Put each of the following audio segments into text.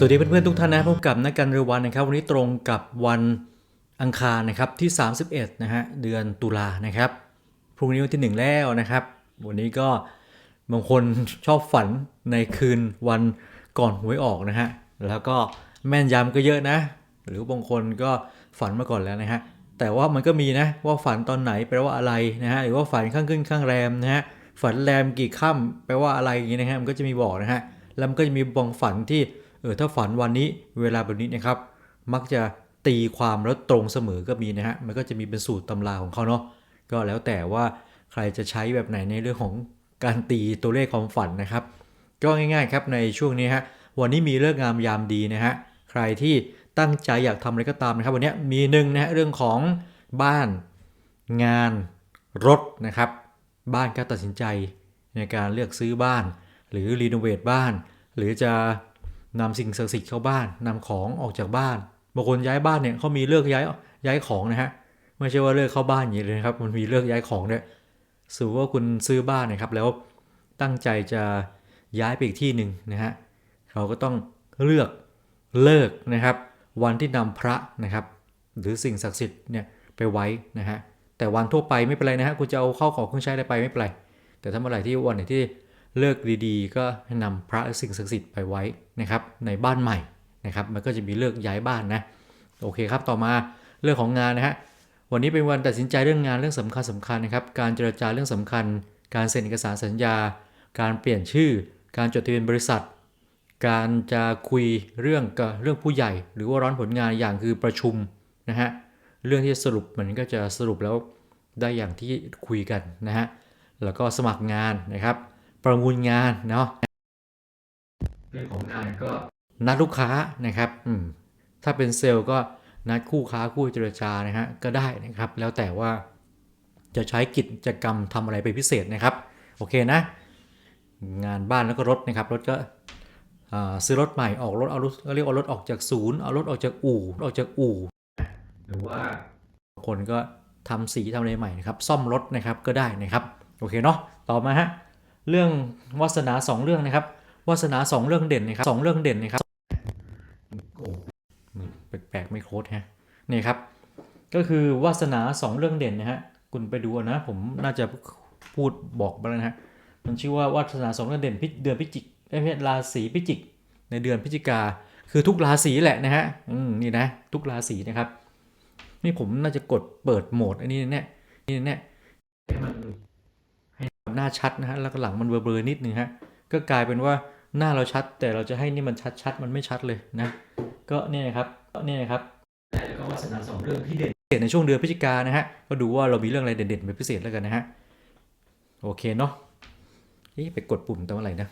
สวัสดีเพื่อนๆทุกท่านนะพบกับนักการเรือวันนะครับ วันนี้ตรงกับวันอังคารนะครับที่ 31นะฮะเดือนตุลานะครับพรุ่งนี้วันที่ 1 แล้วนะครับ วันนี้ก็บางคนชอบฝันในคืนวันก่อนหวยออกนะฮะแล้วก็แม่นยำก็เยอะนะ หรือบางคนก็ฝันมาก่อนแล้วนะฮะแต่ว่ามันก็มีนะว่าฝันตอนไหนแปลว่าอะไรนะฮะหรือว่าฝันข้างขึ้นข้างแรมนะฮะฝันแรมกี่ค่ำแปลว่าอะไรอย่างงี้นะฮะมันก็จะมีบอกนะฮะแล้วมันก็จะมีบางฝันที่ เออถ้าฝันวันนี้เวลาแบบนี้นะครับ มักจะตีความแล้วตรงเสมอก็มีนะฮะมันก็จะมีเป็นสูตรตำราของเขาเนาะก็แล้วแต่ว่าใครจะใช้แบบไหนในเรื่องของการตีตัวเลขความฝันนะครับ ก็ง่ายๆครับในช่วงนี้ฮะวันนี้มีเลิกงามยามดีนะฮะใครที่ตั้งใจอยากทำอะไรก็ตามนะครับ วันนี้มีหนึ่งนะฮะเรื่องของบ้านงานรถนะครับ บ้านก็ตัดสินใจในการเลือกซื้อบ้าน หรือรีโนเวทบ้าน หรือจะ นำสิ่งศักดิ์สิทธิ์เข้าบ้านนำของออกจากบ้านบางคนย้ายบ้านเนี่ยเขามีเลือกย้ายย้ายของนะฮะไม่ใช่ว่าเลือกเข้าบ้านอย่างนี้เลยนะครับ มันมีเลือกย้ายของด้วยสมมติว่าคุณซื้อบ้านนะครับ แล้วตั้งใจจะย้ายไปอีกที่หนึ่งนะฮะเขาก็ต้องเลือกเลิกนะครับ วันที่นำพระนะครับ หรือสิ่งศักดิ์สิทธิ์เนี่ยไปไว้นะฮะแต่วันทั่วไปไม่เป็นไรนะฮะคุณจะเอาเข้าของเครื่องใช้อะไรไปไม่เป็นไรแต่ถ้าเมื่อไหร่ที่วันไหนที่ เลิกดีๆ ก็ให้นำพระสิ่งศักดิ์สิทธิ์ไปไว้นะครับ ในบ้านใหม่นะครับ มันก็จะมีเลิกย้ายบ้านนะโอเคครับต่อมาเรื่องของงานนะฮะวันนี้เป็นวันตัดสินใจเรื่องงานเรื่องสำคัญสคัญๆนะครับ การเจรจาเรื่องสำคัญ การเซ็นเอกสารสัญญา การเปลี่ยนชื่อ การจดทะเบียนบริษัท การจะคุยเรื่องกับเรื่องผู้ใหญ่ หรือว่าร้อนผลงานอย่างคือประชุมนะฮะเรื่องที่สรุปมันก็จะสรุปแล้วได้อย่างที่คุยกันนะฮะแล้วก็สมัครงานนะครับ ประมูลงานเนาะเรื่องของงานก็นัดลูกค้านะครับอืมถ้าเป็นเซลล์ก็นัดคู่ค้าคู่เจรจานะฮะก็ได้นะครับ แล้วแต่ว่าจะใช้กิจกรรมทำอะไรเป็นพิเศษนะครับ โอเคนะ งานบ้านแล้วก็รถนะครับ รถก็อ่าซื้อรถใหม่ออกรถเอารถก็เรียกว่ารถออกจากศูนย์เอารถออกจากอู่ออกจากอู่หรือว่าบางคนก็ทำสีทำอะไรใหม่นะครับ ซ่อมรถนะครับก็ได้นะครับ โอเคเนาะต่อมาฮะ เรื่องวาสนาสองเรื่องนะครับวาสนาสองเรื่องเด่นนะครับสองเรื่องเด่นนะครับแปลกๆไม่โค้ดฮะนี่ครับ ก็คือวาสนาสองเรื่องเด่นนะฮะคุณไปดูนะ ผมน่าจะพูดบอกไปแล้วนะฮะมันชื่อว่าวาสนาสองเรื่องเด่นพิเดือนพิจิกเอ้ยไม่ใช่ราศีพิจิก ในเดือนพฤศจิกาคือทุกราศีแหละนะฮะอืมนี่นะ ทุกราศีนะครับ นี่ผมน่าจะกดเปิดโหมดอันนี้แน่นี่แน่ให้มันให้หน้าชัดนะฮะแล้วก็หลังมันเบลอๆนิดนึงฮะก็กลายเป็นว่าหน้าเราชัด แต่เราจะให้นี่มันชัดๆมันไม่ชัดเลยนะ ก็เนี่ยนะครับก็เนี่ยนะครับแต่ก็วาสนาสองเรื่องที่เด่นเด่นในช่วงเดือนพฤศจิกานะฮะก็ดูว่าเรามีเรื่องอะไรเด่นๆเป็นพิเศษแล้วกันนะฮะโอเคเนาะเอ๊ะไปกดปุ่มตรงอะไรนะ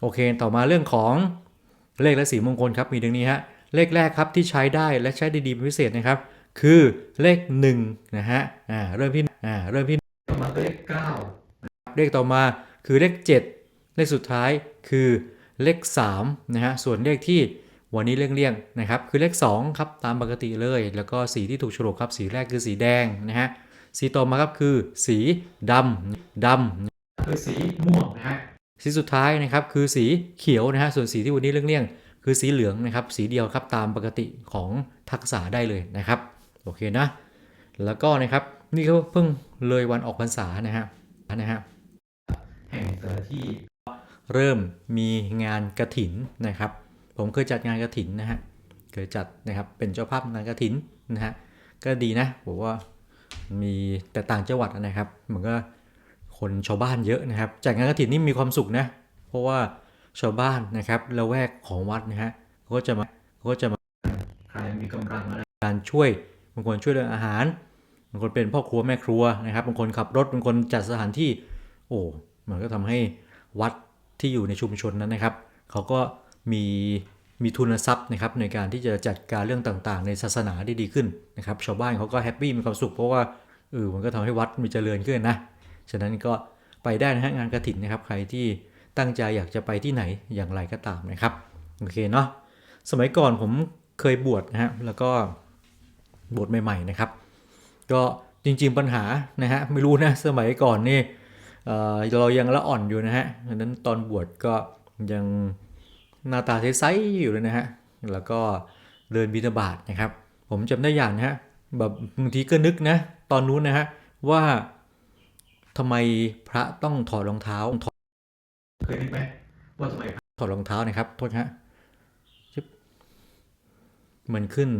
โอเค ต่อมาเรื่องของเลขและสีมงคลครับมีดังนี้ฮะเลขแรกครับที่ใช้ได้และใช้ได้ดีเป็นพิเศษนะครับ คือเลข1นะฮะอ่าเริ่มที่อ่าเริ่มที่ต่อมาเลข9 เลขต่อมาคือเลข 7 เลขสุดท้ายคือเลข3นะฮะส่วนเลขที่วันนี้เลี่ยงๆนะครับคือเลข2ครับตามปกติเลย แล้วก็สีที่ถูกโฉลกครับสีแรกคือสีแดงนะฮะสีต่อมาครับคือสีดำดำคือสีม่วงนะฮะสีสุดท้ายนะครับคือสีเขียวนะฮะส่วนสีที่วันนี้เลี่ยงๆคือสีเหลืองนะครับสีเดียวครับตามปกติของทักษะได้เลยนะครับโอเคนะแล้วก็นะครับนี่ก็เพิ่งเลยวันออกพรรษานะฮะนะฮะ แห่งแต่ละที่ เริ่มมีงานกระถินนะครับ ผมเคยจัดงานกระถินนะฮะเคยจัดนะครับเป็นเจ้าภาพงานกระถินนะฮะก็ดีนะผมว่ามีแต่ต่างจังหวัดนะครับเหมือนก็คนชาวบ้านเยอะนะครับจัดงานกฐินนี่มีความสุขนะเพราะว่าชาวบ้านนะครับละแวกของวัดนะฮะเขาก็จะมาเขาก็จะมาใครมีกำลังอะไรการช่วยบางคนช่วยเรื่องอาหารบางคนเป็นพ่อครัวแม่ครัวนะครับบางคนขับรถบางคนจัดสถานที่ โอ้ มันก็ทำให้วัดที่อยู่ในชุมชนนั้นนะครับเขาก็มีมีทุนทรัพย์นะครับในการที่จะจัดการเรื่องต่างๆ ในศาสนาได้ดีขึ้นนะครับ ชาวบ้านเขาก็แฮปปี้มีความสุขเพราะว่าเออมันก็ทำให้วัดมีเจริญขึ้นนะฉะนั้นก็ไปได้นะฮะงานกระถินนะครับ ใครที่ตั้งใจอยากจะไปที่ไหนอย่างไรก็ตามนะครับโอเคเนาะสมัยก่อนผมเคยบวชนะฮะแล้วก็บวชใหม่ ๆนะครับ ก็จริงๆปัญหานะฮะไม่รู้นะสมัยก่อนนี่ เรายังละอ่อนอยู่นะฮะดังนั้นตอนบวชก็ยังหน้าตาใสๆอยู่เลยนะฮะ แล้วก็เดินบิณฑบาตนะครับ ผมจำได้อย่างนะฮะ แบบบางทีก็นึกนะ ตอนนู้นนะฮะ ว่าทำไมพระต้องถอดรองเท้าถอดเคยนึกไหมว่าทำไมพระถอดรองเท้านะครับ โทษนะฮะชึบมันขึ้น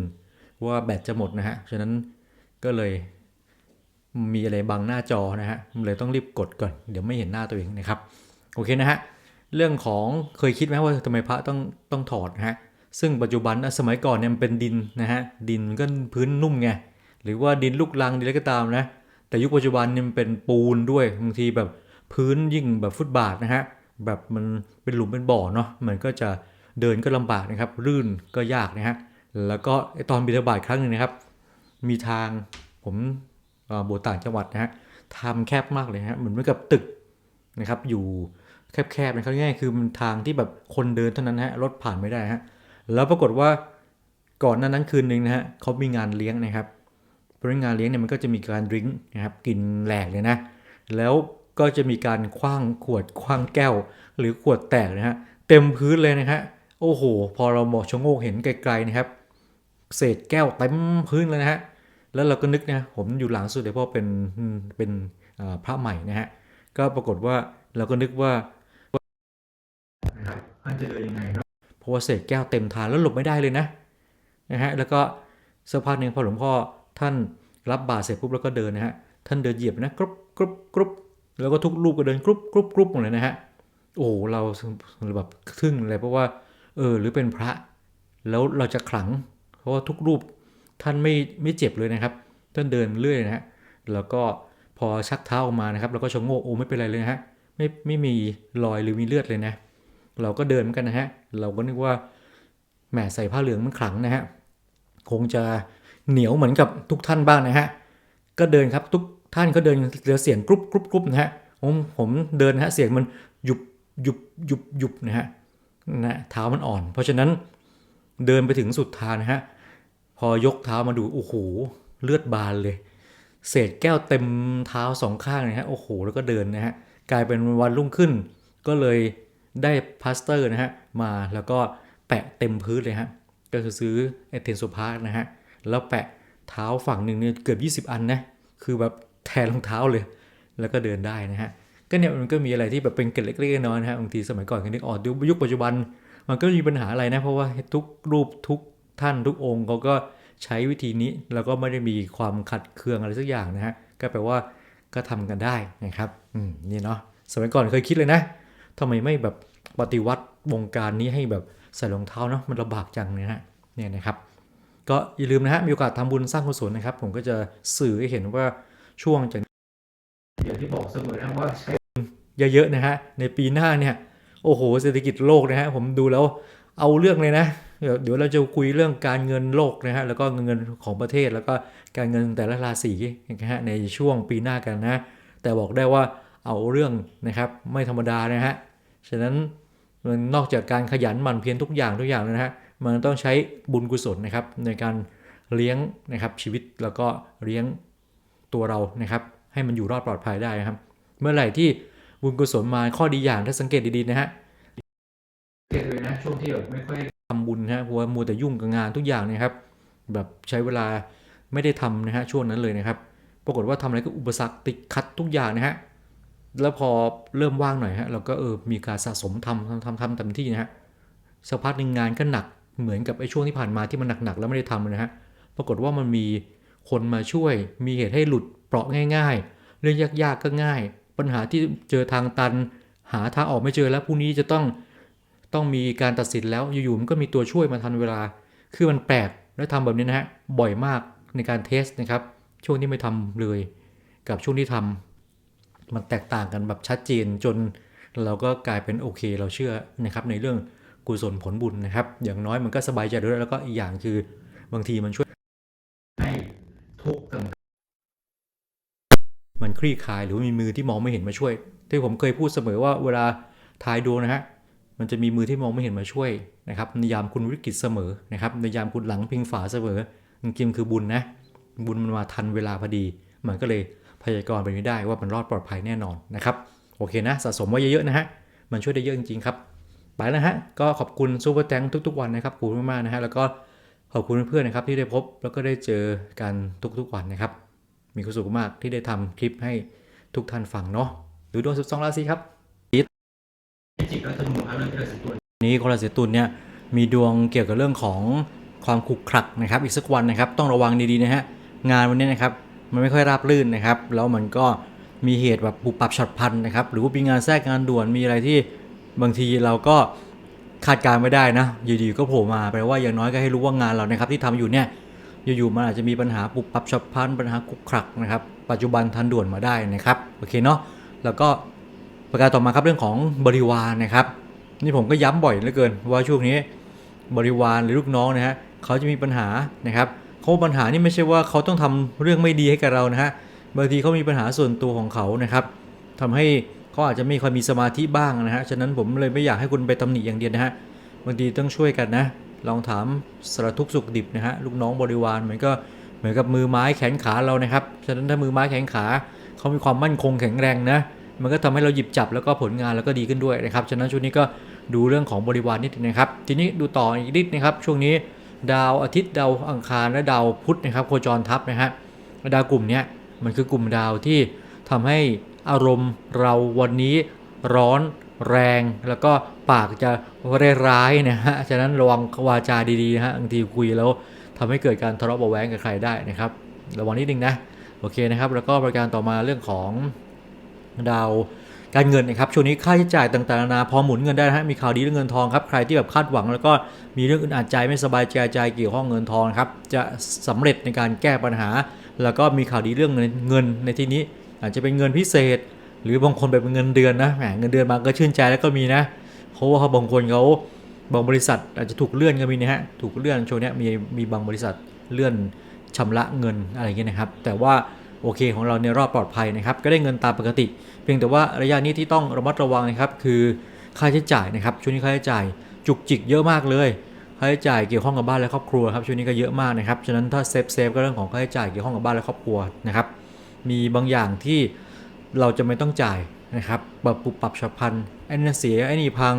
ว่าแบตจะหมดนะฮะ ฉะนั้นก็เลย มีอะไรบังหน้าจอนะฮะมันเลยต้องรีบกดก่อน เดี๋ยวไม่เห็นหน้าตัวเองนะครับ โอเคนะฮะ เรื่องของเคยคิดไหมว่าทำไมพระต้องต้องถอดนะฮะ ซึ่งปัจจุบันสมัยก่อนเนี่ยมันเป็นดินนะฮะ ดินมันก็พื้นนุ่มไง หรือว่าดินลูกรังดินอะไรก็ตามนะ แต่ยุคปัจจุบันเนี่ยมันเป็นปูนด้วย บางทีแบบพื้นยิ่งแบบฟุตบาทนะฮะ แบบมันเป็นหลุมเป็นบ่อเนาะ มันก็จะเดินก็ลำบากนะครับ รื่นก็ยากนะฮะ แล้วก็ไอ้ตอนบิณฑบาตครั้งหนึ่งนะครับ มีทางผม เอ่อบวต่างจังหวัดนะฮะทางแคบมากเลยฮะเหมือนเหมือนกับตึกนะครับ อยู่แคบๆนะครับง่ายๆคือมันทางที่แบบคนเดินเท่านั้นฮะรถผ่านไม่ได้ฮะแล้วปรากฏว่าก่อนหน้านั้นคืนหนึ่งนะฮะเขามีงานเลี้ยงนะครับเพราะงานเลี้ยงเนี่ยมันก็จะมีการดริงนะครับกินแหลกเลยนะแล้วก็จะมีการคว้างขวดคว้างแก้ว หรือขวดแตกนะฮะเต็มพื้นเลยนะฮะโอ้โห พอเรามองชะโงกเห็นไกลๆนะครับ เศษแก้วเต็มพื้นเลยนะฮะ แล้วเราก็นึกนะผมอยู่หลังสุดเลยเพราะเป็นเป็นพระใหม่นะฮะก็ปรากฏว่าเราก็นึกว่าท่านจะเดินยังไงเพราะว่าเศษแก้วเต็มทานแล้วหลบไม่ได้เลยนะนะฮะแล้วก็สักพักหนึ่งพอหลวงพ่อท่านรับบาตรเสร็จปุ๊บแล้วก็เดินนะฮะท่านเดินเหยียบนะกรุบกรุบกรุบแล้วก็ทุกรูปก็เดินกรุบกรุบกรุบหมดเลยนะฮะโอ้เราแบบทึ่งเลยเพราะว่าเออหรือเป็นพระ แล้วเราจะขลัง เพราะว่าทุกรูป ท่านไม่ไม่เจ็บเลยนะครับ ท่านเดินเรื่อยนะฮะแล้วก็พอชักเท้าออกมานะครับ แล้วก็ชะโงกโอ้ไม่เป็นไรเลยนะฮะไม่ไม่มีรอยหรือมีเลือดเลยนะ เราก็เดินเหมือนกันนะฮะเราก็นึกว่าแหมใส่ผ้าเหลืองมันขลังนะฮะคงจะเหนียวเหมือนกับทุกท่านบ้างนะฮะก็เดินครับทุกท่านก็เดินเรือเสียงกรุบกรุบกรุบนะฮะผมผมเดินนะฮะเสียงมันหยุบหยุบหยุบหยุบนะฮะนะเท้ามันอ่อน เพราะฉะนั้นเดินไปถึงสุดทางนะฮะ อยกเท้ามาดูโอ้โหเลือดบานเลย เศษแก้วเต็มเท้าสองข้างนะฮะโอ้โหแล้วก็เดินนะฮะกลายเป็นวันรุ่งขึ้น ก็เลยได้พลาสเตอร์นะฮะมาแล้วก็แปะเต็มพื้นเลยฮะก็คือซื้อไอเทนโซพาร์นะฮะแล้วแปะเท้าฝั่งหนึ่งเนี่ยเกือบ 20 อันนะคือแบบแทนรองเท้าเลย แล้วก็เดินได้นะฮะก็เนี่ยมันก็มีอะไรที่แบบเป็นเกล็ดเล็กๆน้อยๆนะฮะบางทีสมัยก่อนก็นึกออกยุคปัจจุบัน มันก็มีปัญหาอะไรนะเพราะว่าทุกรูปทุก ท่านทุกองค์เขาก็ใช้วิธีนี้แล้วก็ไม่ได้มีความขัดเคืองอะไรสักอย่างนะฮะก็แปลว่าก็ทำกันได้นะครับอืมนี่เนาะสมัยก่อนเคยคิดเลยนะทำไมไม่แบบปฏิวัติวงการนี้ให้แบบใส่รองเท้าเนาะมันลำบากจังเนี่ยนะฮะเนี่ยนะครับ ก็อย่าลืมนะฮะมีโอกาสทำบุญสร้างกุศลนะครับ ผมก็จะสื่อให้เห็นว่าช่วงจากอย่างที่บอกเสมอนะว่าใช้เยอะๆนะฮะในปีหน้าเนี่ยโอ้โหเศรษฐกิจโลกนะฮะผมดูแล้วเอาเรื่องเลยนะ เดี๋ยวเราจะคุยเรื่องการเงินโลกนะฮะแล้วก็เงินของประเทศแล้วก็การเงินแต่ละราศีนะฮะในช่วงปีหน้ากันนะแต่บอกได้ว่าเอาเรื่องนะครับไม่ธรรมดานะฮะฉะนั้นมันนอกจากการขยันหมั่นเพียรทุกอย่างทุกอย่างแล้วนะฮะมันต้องใช้บุญกุศลนะครับในการเลี้ยงนะครับชีวิตแล้วก็เลี้ยงตัวเรานะครับให้มันอยู่รอดปลอดภัยได้นะครับ เมื่อไหร่ที่บุญกุศลมาข้อดีอย่างถ้าสังเกตดีๆนะฮะ ที่แบบไม่ค่อยทำบุญนะฮะเพราะว่ามัวแต่ยุ่งกับงานทุกอย่างนะครับ แบบใช้เวลาไม่ได้ทำนะฮะช่วงนั้นเลยนะครับ ปรากฏว่าทำอะไรก็อุปสรรคติดขัดทุกอย่างนะฮะแล้วพอเริ่มว่างหน่อยฮะเราก็เออมีการสะสมทำทำทำทำเต็มที่นะฮะสักพักหนึ่งงานก็หนักเหมือนกับไอ้ช่วงที่ผ่านมาที่มันหนักๆแล้วไม่ได้ทำนะฮะปรากฏว่ามันมีคนมาช่วย มีเหตุให้หลุดเปราะง่าย ๆ เรื่องยากๆก็ง่าย ปัญหาที่เจอทางตัน หาทางออกไม่เจอแล้วพรุ่งนี้จะต้อง ต้องมีการตัดสินแล้วอยู่ๆมันก็มีตัวช่วยมาทันเวลา คือมันแปลกและทำแบบนี้นะฮะบ่อยมากในการเทสนะครับ ช่วงที่ไม่ทำเลย กับช่วงที่ทำมันแตกต่างกันแบบชัดเจนจนเราก็กลายเป็นโอเค เราเชื่อนะครับในเรื่องกุศลผลบุญนะครับ อย่างน้อยมันก็สบายใจด้วยแล้วก็อีกอย่างคือบางทีมันช่วยให้ทุกข์มันคลี่คลายหรือมีมือที่มองไม่เห็นมาช่วยที่ผมเคยพูดเสมอว่าเวลาทายดวงนะฮะ มันจะมีมือที่มองไม่เห็นมาช่วยนะครับในยามคุณวิกฤตเสมอนะครับในยามคุณหลังพิงฝาเสมอจริงๆคือบุญนะ บุญมันมาทันเวลาพอดี มันก็เลยพยากรณ์ไปไม่ได้ว่ามันรอดปลอดภัยแน่นอนนะครับ โอเคนะ สะสมไว้เยอะๆนะฮะ มันช่วยได้เยอะจริงๆครับ ไปแล้วฮะ ก็ขอบคุณซูเปอร์แตงทุกๆวันนะครับขอบคุณมากๆนะฮะ แล้วก็ขอบคุณเพื่อนๆนะครับที่ได้พบแล้วก็ได้เจอกันทุกๆวันนะครับ มีความสุขมากที่ได้ทำคลิปให้ทุกท่านฟังเนาะดูดวง12ราศีครับ จิกและธนูครับเรื่องที่เราเสีตุนนี้คนราศีตุลเนี่ยมีดวงเกี่ยวกับเรื่องของความขรุกขลักนะครับ อีกสักวันนะครับ ต้องระวังดีๆนะฮะงานวันนี้นะครับมันไม่ค่อยราบรื่นนะครับ แล้วมันก็มีเหตุแบบปุบปับฉับพลันนะครับ หรือว่ามีงานแทรกงานด่วนมีอะไรที่บางทีเราก็คาดการณ์ไม่ได้นะอยู่ๆก็โผล่มาแปลว่าอย่างน้อยก็ให้รู้ว่างานเรานะครับที่ทำอยู่เนี่ยอยู่ๆมันอาจจะมีปัญหาปุบปับฉับพลันปัญหากุกครักนะครับ ปัจจุบันทันด่วนมาได้นะครับโอเคเนาะแล้วก็ ประการต่อมาครับเรื่องของบริวารนะครับ นี่ผมก็ย้ำบ่อยเหลือเกิน ว่าช่วงนี้บริวารหรือลูกน้องนะฮะเขาจะมีปัญหานะครับเขาปัญหานี่ไม่ใช่ว่าเขาต้องทำเรื่องไม่ดีให้กับเรานะฮะบางทีเขามีปัญหาส่วนตัวของเขานะครับทำให้เขาอาจจะไม่ค่อยมีสมาธิบ้างนะฮะฉะนั้นผมเลยไม่อยากให้คุณไปตำหนิอย่างเดียวนะฮะบางทีต้องช่วยกันนะ ลองถามสารทุกข์สุขดิบนะฮะลูกน้องบริวารเหมือนก็เหมือนกับมือไม้แขนขาเรานะครับ ฉะนั้นถ้ามือไม้แขนขาเขามีความมั่นคงแข็งแรงนะ มันก็ทำให้เราหยิบจับแล้วก็ผลงานแล้วก็ดีขึ้นด้วยนะครับ ฉะนั้นช่วงนี้ก็ดูเรื่องของบริวารนิดนึงนะครับ ทีนี้ดูต่ออีกนิดนะครับ ช่วงนี้ดาวอาทิตย์ดาวอังคารและดาวพุธนะครับโคจรทับนะฮะดาวกลุ่มนี้มันคือกลุ่มดาวที่ทำให้อารมณ์เราวันนี้ร้อนแรงแล้วก็ปากจะร้ายนะฮะ ฉะนั้นระวังวาจาดีๆนะฮะบางทีคุยแล้วทำให้เกิดการทะเลาะเบาะแว้งกับใครได้นะครับ ระวังนิดนึงนะ โอเคนะครับ แล้วก็ประการต่อมาเรื่องของ ดาวการเงินนะครับช่วงนี้ค่าใช้จ่ายต่างๆนานาพอหมุนเงินได้นะฮะมีข่าวดีเรื่องเงินทองครับใครที่แบบคาดหวัง แล้วก็มีเรื่องอึดอัดใจไม่สบายใจใจเกี่ยวข้องเงินทองครับจะสำเร็จในการแก้ปัญหา แล้วก็มีข่าวดีเรื่องเงินเงินในที่นี้ อาจจะเป็นเงินพิเศษ หรือบางคนแบบเป็นเงินเดือนนะแหมเงินเดือนมาก็ชื่นใจแล้วก็มีนะเพราะว่าบางคนเขาบางบริษัทอาจจะถูกเลื่อนก็มีนะฮะถูกเลื่อนช่วงนี้มีมีบางบริษัทเลื่อนชำระเงินอะไรอย่างเงี้ยนะครับ แต่ว่า โอเคของเราเนี่ยรอดปลอดภัยนะครับ ก็ได้เงินตามปกติ เพียงแต่ว่าระยะนี้ที่ต้องระมัดระวังนะครับ คือค่าใช้จ่ายนะครับช่วงนี้ค่าใช้จ่ายจุกจิกเยอะมากเลยค่าใช้จ่ายเกี่ยวข้องกับบ้านและครอบครัวครับช่วงนี้ก็เยอะมากนะครับฉะนั้นถ้าเซฟเซฟก็เรื่องของค่าใช้จ่ายเกี่ยวข้องกับบ้านและครอบครัวนะครับ มีบางอย่างที่เราจะไม่ต้องจ่ายนะครับแบบปุบปรับฉับพลันไอ้นั่นเสียไอ้นี่พัง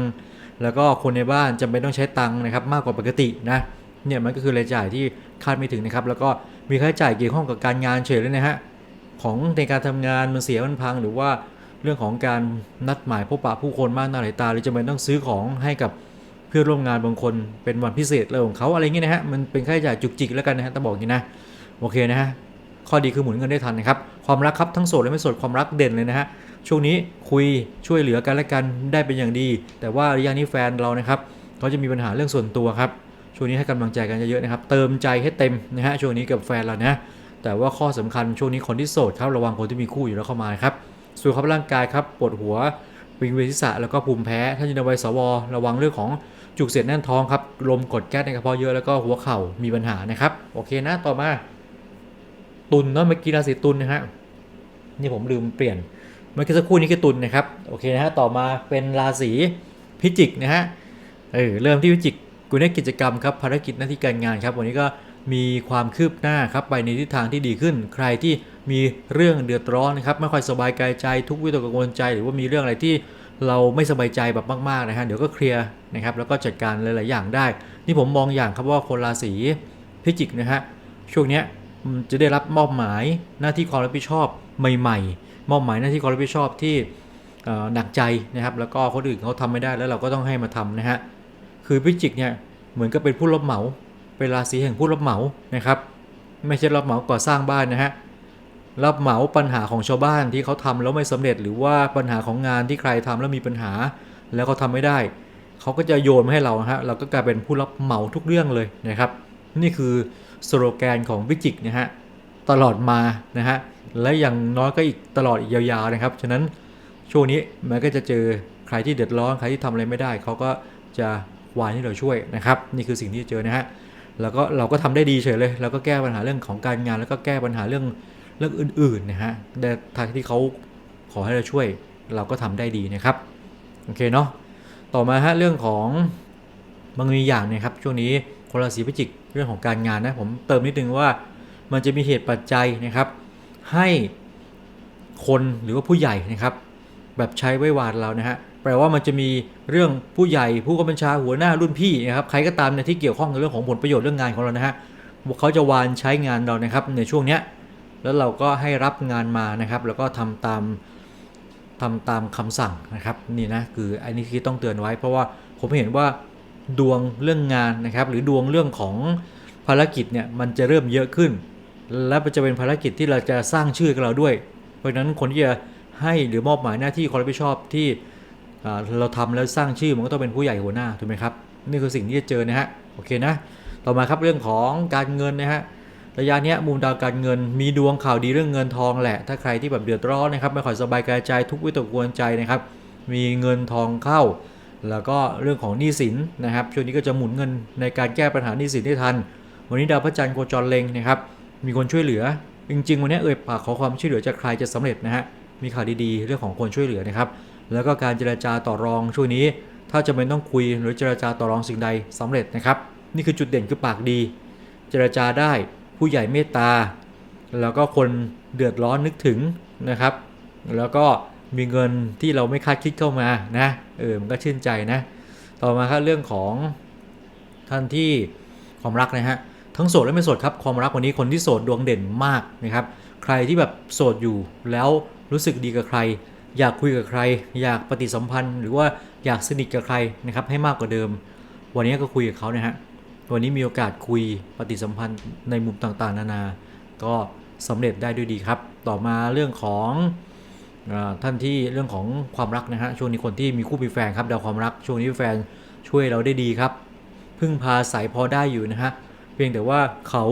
แล้วก็คนในบ้านจำเป็นต้องใช้ตังค์นะครับมากกว่าปกตินะเนี่ยมันก็คือรายจ่ายที่คาดไม่ถึงนะครับ แล้วก็มีค่าใช้จ่ายเกี่ยวข้องกับการงานเฉยเลยนะฮะ ของในการทำงานมันเสียมันพัง หรือว่าเรื่องของการนัดหมายพบปะผู้คนมากหน้าหลายตาหรือจำเป็นต้องซื้อของให้กับเพื่อนร่วมงานบางคนเป็นวันพิเศษอะไรของเขาอะไรเงี้ยนะฮะมันเป็นค่าใช้จ่ายจุกจิกแล้วกันนะฮะต้องบอกอย่างนี้นะโอเคนะฮะข้อดีคือหมุนเงินได้ทันนะครับความรักครับทั้งโสดและไม่โสดความรักเด่นเลยนะฮะช่วงนี้คุยช่วยเหลือกันและกันได้เป็นอย่างดี แต่ว่าระยะนี้แฟนเรานะครับเขาจะมีปัญหาเรื่องส่วนตัวครับช่วงนี้ให้กำลังใจกันเยอะๆนะครับ เติมใจให้เต็มนะฮะช่วงนี้กับแฟนเรานะ แต่ว่าข้อสำคัญช่วงนี้คนที่โสดครับระวังคนที่มีคู่อยู่แล้วเข้ามาครับส่วนครับร่างกายครับปวดหัววิงเวียนศีรษะแล้วก็ภูมิแพ้ถ้าอยู่ในวัยสวระวังเรื่องของจุกเสียดแน่นท้องครับลมกดแก๊สในกระเพาะเยอะแล้วก็หัวเข่ามีปัญหานะครับโอเคนะต่อมา ตุลเนาะเมื่อกี้ราศีตุลนะฮะนี่ผมลืมเปลี่ยนเมื่อกี้สักครู่นี้คือตุลนะครับโอเคนะฮะต่อมาเป็นราศีพิจิกนะฮะเออเริ่มที่พิจิกกุณกิจกรรมครับภารกิจหน้าที่การงานครับวันนี้ก็ มีความคืบหน้าครับไปในทิศทางที่ดีขึ้น ใครที่มีเรื่องเดือดร้อนนะครับไม่ค่อยสบายกายใจ ทุกวิตกกังวลใจ หรือว่ามีเรื่องอะไรที่เราไม่สบายใจแบบมากๆนะฮะเดี๋ยวก็เคลียร์นะครับแล้วก็จัดการหลายๆอย่างได้ นี่ผมมองอย่างครับว่าคนราศีพิจิกนะฮะช่วงเนี้ยจะได้รับมอบหมายหน้าที่ความรับผิดชอบใหม่ๆ มอบหมายหน้าที่ความรับผิดชอบที่หนักใจนะครับแล้วก็คนอื่นเขาทำไม่ได้แล้วเราก็ต้องให้มาทำนะฮะคือพิจิกเนี่ยเหมือนกับเป็นผู้รับเหมา เป็นราศีแห่งผู้รับเหมานะครับ ไม่ใช่รับเหมาก่อสร้างบ้านนะฮะรับเหมาปัญหาของชาวบ้านที่เขาทำแล้วไม่สำเร็จ หรือว่าปัญหาของงานที่ใครทำแล้วมีปัญหา แล้วเขาทำไม่ได้ เขาก็จะโยนมาให้เรานะฮะเราก็กลายเป็นผู้รับเหมาทุกเรื่องเลยนะครับ นี่คือสโลแกนของวิจิกนะฮะตลอดมานะฮะและอย่างน้อยก็อีกตลอดอีกยาวๆนะครับ ฉะนั้นช่วงนี้มันก็จะเจอใครที่เดือดร้อนใครที่ทำอะไรไม่ได้ เขาก็จะวานให้เราช่วยนะครับ นี่คือสิ่งที่เจอนะฮะ แล้วก็เราก็ทำได้ดีเฉยเลย แล้วก็แก้ปัญหาเรื่องของการงาน แล้วก็แก้ปัญหาเรื่องเรื่องอื่นๆนะฮะแต่ทางที่เขาขอให้เราช่วย เราก็ทำได้ดีนะครับ โอเคเนาะ ต่อมาฮะเรื่องของบางมีอย่างเนี่ยครับช่วงนี้คนราศีพิจิกเรื่องของการงานนะผมเติมนิดนึงว่ามันจะมีเหตุปัจจัยนะครับ ให้คนหรือว่าผู้ใหญ่นะครับ แบบใช้ไว้วานเรานะฮะ แปลว่ามันจะมีเรื่องผู้ใหญ่ผู้กำกับบัญชาหัวหน้ารุ่นพี่นะครับใครก็ตามเนี่ยที่เกี่ยวข้องกับเรื่องของผลประโยชน์เรื่องงานของเรานะฮะเขาจะวานใช้งานเรานะครับในช่วงเนี้ยแล้วเราก็ให้รับงานมานะครับ แล้วก็ทำตามทำตามคำสั่งนะครับนี่นะคืออันนี้ที่ต้องเตือนไว้ เพราะว่าผมเห็นว่าดวงเรื่องงานนะครับ หรือดวงเรื่องของภารกิจเนี่ยมันจะเริ่มเยอะขึ้น และมันจะเป็นภารกิจที่เราจะสร้างชื่อกับเราด้วย เพราะฉะนั้นคนที่จะให้หรือมอบหมายหน้าที่ความรับผิดชอบที่ เราทำแล้วสร้างชื่อมันก็ต้องเป็นผู้ใหญ่หัวหน้าถูกไหมครับนี่คือสิ่งที่จะเจอนะฮะโอเคนะต่อมาครับเรื่องของการเงินนะฮะระยะนี้มุมดาวการเงินมีดวงข่าวดีเรื่องเงินทองแหละ ถ้าใครที่แบบเดือดร้อนนะครับไม่ค่อยสบายกายใจทุกวิตกกังวลใจนะครับ มีเงินทองเข้า แล้วก็เรื่องของหนี้สินนะครับช่วงนี้ก็จะหมุนเงินในการแก้ปัญหาหนี้สินได้ทัน วันนี้ดาวพระจันทร์โคจรเล็งนะครับ มีคนช่วยเหลือ จริง ๆ วันนี้เอ่ยปากขอความช่วยเหลือจากใครจะสำเร็จนะฮะมีข่าวดีๆ เรื่องของคนช่วยเหลือนะครับ แล้วก็การเจรจาต่อรองช่วงนี้ ถ้าจะเป็นต้องคุยหรือเจรจาต่อรองสิ่งใดสำเร็จนะครับ นี่คือจุดเด่นคือปากดี เจรจาได้ผู้ใหญ่เมตตา แล้วก็คนเดือดร้อนนึกถึงนะครับ แล้วก็มีเงินที่เราไม่คาดคิดเข้ามานะเออมันก็ชื่นใจนะ ต่อมาครับเรื่องของท่านที่ความรักนะฮะทั้งโสดและไม่โสดครับความรักวันนี้คนที่โสดดวงเด่นมากนะครับ ใครที่แบบโสดอยู่แล้วรู้สึกดีกับใคร อยากคุยกับใคร อยากปฏิสัมพันธ์ หรือว่าอยากสนิทกับใครนะครับให้มากกว่าเดิม วันนี้ก็คุยกับเขานะฮะวันนี้มีโอกาสคุยปฏิสัมพันธ์ในมุมต่างๆ นานา ก็สำเร็จได้ด้วยดีครับ ต่อมาเรื่องของอท่านที่เรื่องของความรักนะฮะช่วงนี้คนที่มีคู่มีแฟนครับดาวความรัก ช่วงนี้แฟนช่วยเราได้ดีครับ พึ่งพาสายพอได้อยู่นะฮะเพียงแต่ว่าเขา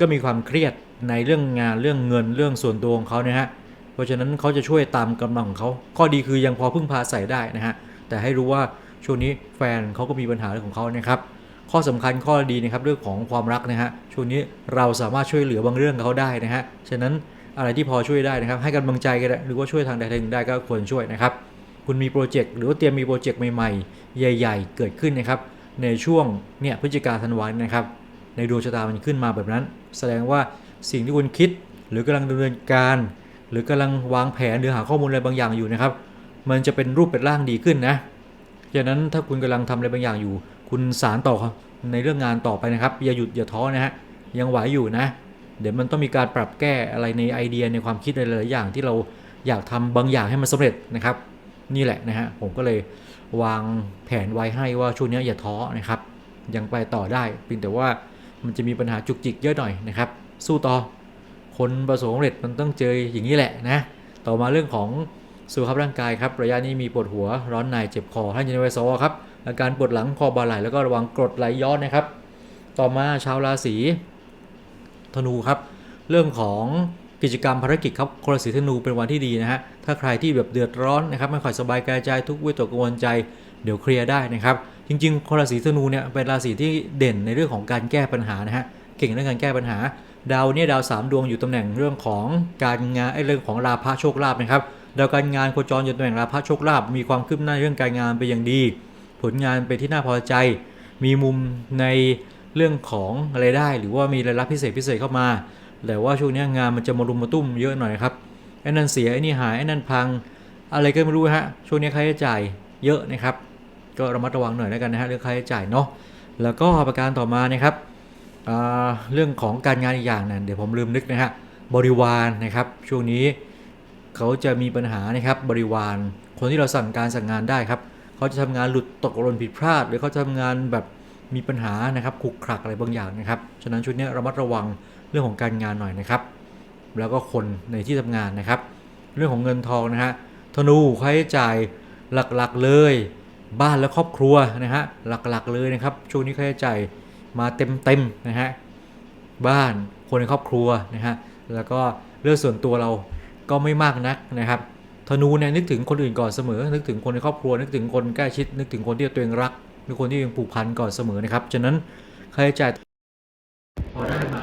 ก็มีความเครียดในเรื่องงานเรื่องเงินเรื่องส่วนตัวของเขานะฮะเราะฉะนั้นเขาจะช่วยตามกำลังของเขาข้อดีคือยังพอพึ่งพาใส่ได้นะฮะแต่ให้รู้ว่าช่วงนี้แฟนเขาก็มีปัญหาเรื่องของเขานะครับข้อสำคัญข้อดีนะครับเรื่องของความรักนะฮะช่วงนี้เราสามารถช่วยเหลือบางเรื่องเขาได้นะฮะฉะนั้นอะไรที่พอช่วยได้นะครับ ให้กำลังใจก็ได้หรือว่าช่วยทางใดทางหนึ่งได้ก็ควรช่วยนะครับคุณมีโปรเจกต์หรือว่าเตรียมมีโปรเจกต์ใหม่ๆ ใหญ่ ๆ เกิดขึ้นนะครับ ในช่วงเนี่ยพฤศจิกาธันวาคมนะครับ ในดวงชะตามันขึ้นมาแบบนั้น แสดงว่าสิ่งที่คุณคิดหรือกำลังดำเนินการ หรือกำลังวางแผนหรือหาข้อมูลอะไรบางอย่างอยู่นะครับ มันจะเป็นรูปเป็นร่างดีขึ้นนะฉะนั้นถ้าคุณกำลังทำอะไรบางอย่างอยู่ คุณสารต่อในเรื่องงานต่อไปนะครับ อย่าหยุดอย่าท้อนะฮะยังไหวอยู่นะ เดี๋ยวมันต้องมีการปรับแก้อะไรในไอเดียในความคิดอะไรหลายๆอย่างที่เราอยากทำบางอย่างให้มันสำเร็จนะครับ นี่แหละนะฮะผมก็เลยวางแผนไว้ให้ว่าช่วงนี้อย่าท้อนะครับ ยังไปต่อได้เพียงแต่ว่ามันจะมีปัญหาจุกจิกเยอะหน่อยนะครับ สู้ต่อ คนประสบความสำเร็จมันต้องเจออย่างนี้แหละนะ ต่อมาเรื่องของสุขภาพร่างกายครับระยะนี้มีปวดหัวร้อนในเจ็บคอท่านอยู่ในวัยสวครับอาการปวดหลังคอบ่าไหล่แล้วก็ระวังกรดไหลย้อนนะครับ ต่อมาชาวราศีธนูครับ เรื่องของกิจกรรมภารกิจครับคนราศีธนูเป็นวันที่ดีนะฮะถ้าใครที่แบบเดือดร้อนนะครับไม่ค่อยสบายกายใจทุกวิตกกังวลใจเดี๋ยวเคลียร์ได้นะครับ จริงๆคนราศีธนูเนี่ยเป็นราศีที่เด่นในเรื่องของการแก้ปัญหานะฮะเก่งเรื่องการแก้ปัญหา ดาวเนี่ยดาวสามดวงอยู่ตำแหน่งเรื่องของการงานไอ้เรื่องของราภะโชคลาภนะครับดาวการงานโคจรอยู่ตำแหน่งราภะโชคลาภมีความคืบหน้าเรื่องการงานไปอย่างดี ผลงานไปที่น่าพอใจ มีมุมในเรื่องของรายได้ หรือว่ามีรายรับพิเศษพิเศษเข้ามา แต่ว่าช่วงนี้งานมันจะมารุมมาตุ้มเยอะหน่อยครับไอ้นั่นเสียไอ้นี่หายไอ้นั่นพัง อะไรก็ไม่รู้ฮะช่วงนี้ค่าใช้จ่ายเยอะนะครับ ก็ระมัดระวังหน่อยแล้วกันนะฮะเรื่องค่าใช้จ่ายเนาะแล้วก็ประการต่อมานะครับ เรื่องของการงานอีกอย่างนะเดี๋ยวผมลืมนึกนะฮะบริวารนะครับ ช่วงนี้เขาจะมีปัญหานะครับบริวาร คนที่เราสั่งการสั่งงานได้ครับเขาจะทำงานหลุดตกหล่นผิดพลาด หรือเขาจะทำงานแบบมีปัญหานะครับขุกขลักอะไรบางอย่างนะครับฉะนั้นชุดนี้ระมัดระวังเรื่องของการงานหน่อยนะครับ แล้วก็คนในที่ทำงานนะครับ เรื่องของเงินทองนะฮะธนูค่าใช้จ่ายหลักๆเลย บ้านและครอบครัวนะฮะหลักๆเลยนะครับ ช่วงนี้ค่าใช้จ่าย มาเต็มๆนะฮะบ้านคนในครอบครัวนะฮะแล้วก็เรื่องส่วนตัวเราก็ไม่มากนักนะครับธนูเนี่ยนึกถึงคนอื่นก่อนเสมอ นึกถึงคนในครอบครัว นึกถึงคนใกล้ชิด นึกถึงคนที่ตัวเองรักนึกคนที่ตัวเองผูกพันก่อนเสมอนะครับฉะนั้นค่าใช้จ่ายพอได้มา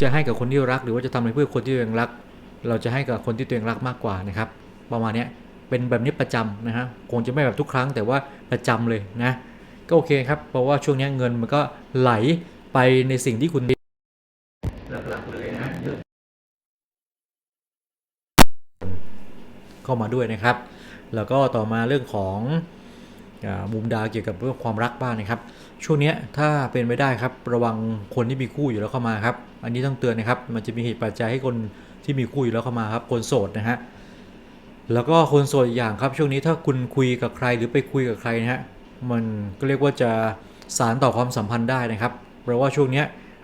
จะให้กับคนที่รักหรือว่าจะทำอะไรเพื่อคนที่ตัวเองรัก เราจะให้กับคนที่ตัวเองรักมากกว่านะครับประมาณนี้เป็นแบบนี้ประจำนะฮะคงจะไม่แบบทุกครั้งแต่ว่าประจำเลยนะ ก็โอเคครับ เพราะว่าช่วงนี้เงินมันก็ไหลไปในสิ่งที่คุณหลักๆเลยนะเข้ามาด้วยนะครับ แล้วก็ต่อมาเรื่องของมุมดาวเกี่ยวกับเรื่องความรักบ้างนะครับ ช่วงนี้ถ้าเป็นไม่ได้ครับระวังคนที่มีคู่อยู่แล้วเข้ามาครับ อันนี้ต้องเตือนนะครับ มันจะมีเหตุปัจจัยให้คนที่มีคู่อยู่แล้วเข้ามาครับ คนโสดนะฮะแล้วก็คนโสดอีกอย่างครับ ช่วงนี้ถ้าคุณคุยกับใครหรือไปคุยกับใครนะฮะ มันก็เรียกว่าจะสารต่อความสัมพันธ์ได้นะครับ เพราะว่าช่วงนี้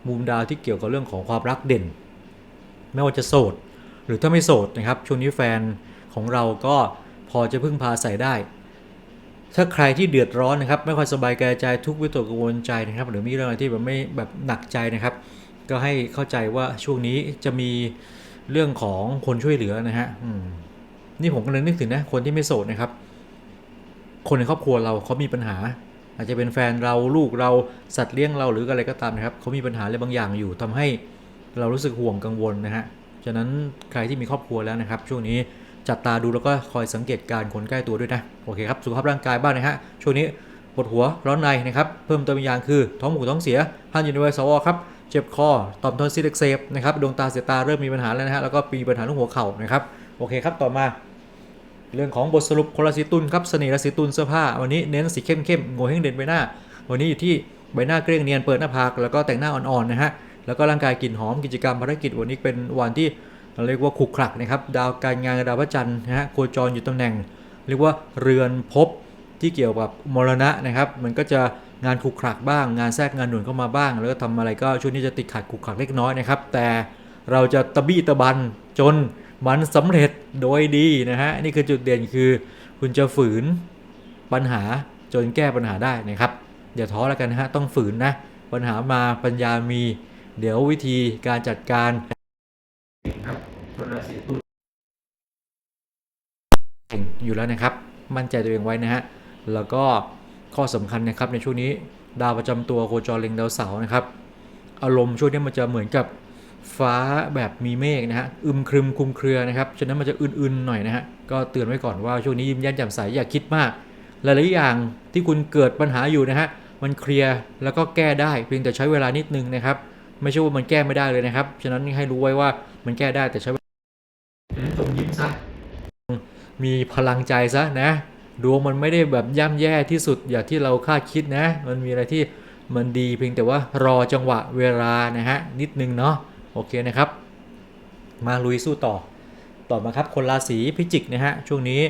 มุมดาวที่เกี่ยวกับเรื่องของความรักเด่น ไม่ว่าจะโสด หรือถ้าไม่โสดนะครับ ช่วงนี้แฟนของเราก็พอจะพึ่งพาใส่ได้ ถ้าใครที่เดือดร้อนนะครับ ไม่ค่อยสบายกายใจทุกข์วิตกกังวลใจนะครับ หรือมีเรื่องอะไรที่แบบไม่แบบหนักใจนะครับ ก็ให้เข้าใจว่าช่วงนี้จะมีเรื่องของคนช่วยเหลือนะฮะนี่ผมก็เลยนึกถึงนะคนที่ไม่โสดนะครับ คนในครอบครัวเราเขามีปัญหา อาจจะเป็นแฟนเราลูกเราสัตว์เลี้ยงเราหรืออะไรก็ตามนะครับเขามีปัญหาอะไรบางอย่างอยู่ทำให้เรารู้สึกห่วงกังวลนะฮะฉะนั้นใครที่มีครอบครัวแล้วนะครับ ช่วงนี้จับตาดูแล้วก็คอยสังเกตการณ์คนใกล้ตัวด้วยนะโอเคครับสุขภาพร่างกายบ้างนะฮะช่วงนี้ปวดหัวร้อนในนะครับเพิ่มเติมอีกอย่างคือท้องผูกท้องเสียท่านอยู่ในวัยสวครับเจ็บคอต่อมทอนซิลเสบนะครับดวงตาเสียตาเริ่มมีปัญหาแล้วนะฮะแล้วก็มีปัญหาเรื่องหัวเข่านะครับโอเคครับต่อมา เรื่องของบทสรุปคนราศีตุลครับเสน่ห์ราศีตุลเสื้อผ้า วันนี้เน้นสีเข้มเข้มโงเฮงเด่นใบหน้า วันนี้อยู่ที่ใบหน้าเกลี้ยงเนียนเปิดหน้าผากแล้วก็แต่งหน้าอ่อนๆนะฮะแล้วก็ร่างกายกลิ่นหอมกิจกรรมภารกิจวันนี้เป็นวันที่เราเรียกว่าขุกขลักนะครับดาวการงานดาวพระจันทร์นะฮะโคจรอยู่ตำแหน่ง เรียกว่าเรือนภพที่เกี่ยวกับมรณะนะครับมันก็จะงานขุกขลักบ้าง งานแทรกงานหนุนเข้ามาบ้าง แล้วก็ทำอะไรก็ช่วงนี้จะติดขัดขุกขลักเล็กน้อยนะครับแต่เราจะตะบี้ตะบันจน มันสำเร็จโดยดีนะฮะนี่คือจุดเด่นคือคุณจะฝืนปัญหาจนแก้ปัญหาได้นะครับอย่าท้อแล้วกันนะฮะต้องฝืนนะปัญหามาปัญญามี เดี๋ยววิธีการจัดการครับราศีตุลเก่งอยู่แล้วนะครับ มั่นใจตัวเองไว้นะฮะแล้วก็ข้อสำคัญนะครับในช่วงนี้ดาวประจำตัวโคจรเล็งดาวเสาร์นะครับ อารมณ์ช่วงนี้มันจะเหมือนกับ ฟ้าแบบมีเมฆนะฮะอึมครึมคุมเครือนะครับฉะนั้นมันจะอื่นๆหน่อยนะฮะก็เตือนไว้ก่อนว่าช่วงนี้ยิ้มแย้มแจ่มใสอย่าคิดมากหลายๆอย่างที่คุณเกิดปัญหาอยู่นะฮะมันเคลียร์แล้วก็แก้ได้เพียงแต่ใช้เวลานิดนึงนะครับไม่ใช่ว่ามันแก้ไม่ได้เลยนะครับ ฉะนั้นให้รู้ไว้ว่ามันแก้ได้แต่ใช้เวลาจงยิ้มซะมีพลังใจซะนะดวงมันไม่ได้แบบย่ำแย่ที่สุดอย่างที่เราคาดคิดนะ มันมีอะไรที่มันดีเพียงแต่ว่ารอจังหวะเวลานะฮะนิดนึงเนาะ โอเคนะครับ มาลุยสู้ต่อ ต่อมาครับคนราศีพิจิกนะฮะช่วงนี้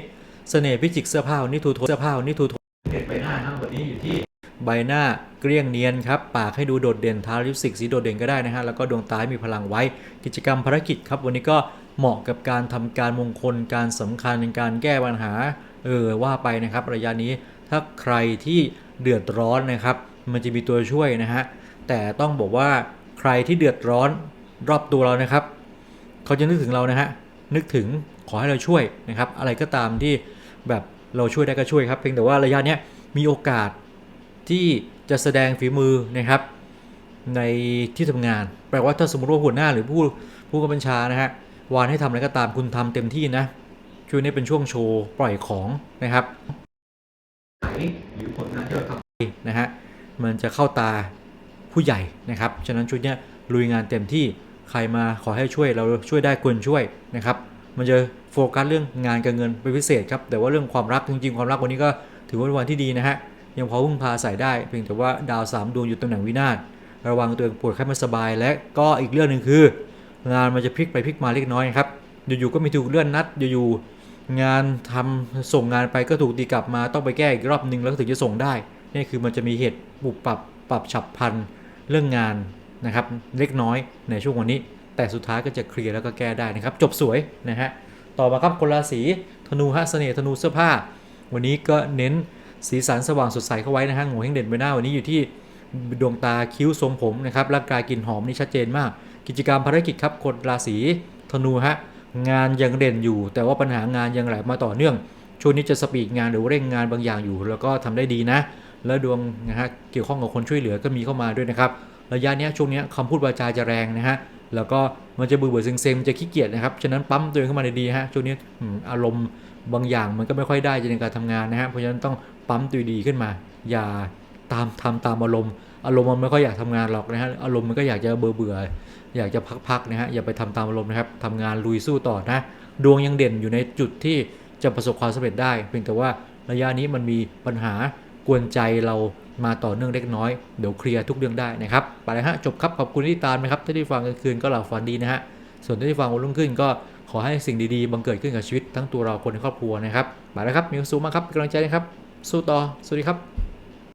เสน่ห์พิจิกเสื้อผ้านี่ทูโทนเสื้อผ้านี่ทูโทนเด็ดใบหน้าครับวันนี้อยู่ที่ใบหน้าเกลี้ยงเนียนครับปากให้ดูโดดเด่นทาลิปสติกสีโดดเด่นก็ได้นะฮะแล้วก็ดวงตาให้มีพลังไว้กิจกรรมภารกิจครับวันนี้ก็เหมาะกับการทำการมงคลการสำคัญในการแก้ปัญหาเออว่าไปนะครับ ระยะนี้ถ้าใครที่เดือดร้อนนะครับ มันจะมีตัวช่วยนะฮะแต่ต้องบอกว่าใครที่เดือดร้อน รอบตัวเรานะครับ เขาจะนึกถึงเรานะฮะนึกถึงขอให้เราช่วยนะครับ อะไรก็ตามที่แบบเราช่วยได้ก็ช่วยครับ เพียงแต่ว่าระยะเนี้ยมีโอกาสที่จะแสดงฝีมือนะครับ ในที่ทำงาน แปลว่าถ้าสมมติว่าหัวหน้าหรือผู้ผู้กำกับบัญชานะฮะวานให้ทำอะไรก็ตามคุณทำเต็มที่นะช่วงนี้เป็นช่วงโชว์ปล่อยของนะครับหรือผลงานที่เราทำนะฮะมันจะเข้าตาผู้ใหญ่นะครับ ฉะนั้นชุดนี้ลุยงานเต็มที่ ใครมาขอให้ช่วยเราช่วยได้ควรช่วยนะครับ มันจะโฟกัสเรื่องงานกับเงินเป็นพิเศษครับ แต่ว่าเรื่องความรักจริงๆความรักวันนี้ก็ถือว่าเป็นวันที่ดีนะฮะ ยังพอพึ่งพาใส่ได้ เพียงแต่ว่าดาวสามดวงอยู่ตำแหน่งวินาศระวังตัวเองปวดไข้ไม่สบาย และก็อีกเรื่องหนึ่งคือ งานมันจะพลิกไปพลิกมาเล็กน้อยครับ อยู่ๆก็มีถูกเลื่อนนัด อยู่ๆงานทำส่งงานไปก็ถูกตีกลับมาต้องไปแก้อีกรอบนึงแล้วถึงจะส่งได้ นี่คือมันจะมีเหตุปุบปรับปรับฉับพลันเรื่องงาน นะครับเล็กน้อยในช่วงวันนี้ แต่สุดท้ายก็จะเคลียร์แล้วก็แก้ได้นะครับ จบสวยนะฮะต่อมาครับคนราศีธนูฮะเสน่ห์ธนูเสื้อผ้า วันนี้ก็เน้นสีสันสว่างสดใสเข้าไว้นะฮะโงเฮงเด่นใบหน้าวันนี้อยู่ที่ดวงตาคิ้วทรงผมนะครับร่างกายกลิ่นหอมนี่ชัดเจนมาก กิจกรรมภารกิจครับคนราศีธนูฮะงานยังเด่นอยู่ แต่ว่าปัญหางานยังไหลมาต่อเนื่องช่วงนี้จะสปีดงานหรือเร่งงานบางอย่างอยู่ แล้วก็ทำได้ดีนะ แล้วดวงนะฮะเกี่ยวข้องกับคนช่วยเหลือก็มีเข้ามาด้วยนะครับ ระยะนี้ช่วงนี้คำพูดวาจาจะแรงนะฮะแล้วก็มันจะเบื่อเบื่อเซ็งๆมันจะขี้เกียจนะครับฉะนั้นปั๊มตัวเองเข้ามาดีๆฮะช่วงนี้อารมณ์บางอย่างมันก็ไม่ค่อยได้ในการทำงานนะฮะเพราะฉะนั้นต้องปั๊มตัวดีขึ้นมา อย่าตามทำตามอารมณ์ อารมณ์มันไม่ค่อยอยากทำงานหรอกนะฮะอารมณ์มันก็อยากจะเบื่อเบื่อๆอยากจะพักๆนะฮะอย่าไปทำตามอารมณ์นะครับทำงานลุยสู้ต่อนะดวงยังเด่นอยู่ในจุดที่จะประสบความสำเร็จได้ เพียงแต่ว่าระยะนี้มันมีปัญหา กวนใจเรามาต่อเนื่องเล็กน้อย เดี๋ยวเคลียร์ทุกเรื่องได้นะครับ ไปเลยฮะ จบครับ ขอบคุณที่ตามนะครับ ถ้าได้ฟังกลางคืนก็หลับฝันดีนะฮะ ส่วนถ้าได้ฟังวันรุ่งขึ้นก็ขอให้สิ่งดีๆ บังเกิดขึ้นกับชีวิตทั้งตัวเราคนในครอบครัวนะครับ ไปแล้วครับ มีความสุขมากครับกำลังใจนะครับ สู้ต่อ สวัสดีครับ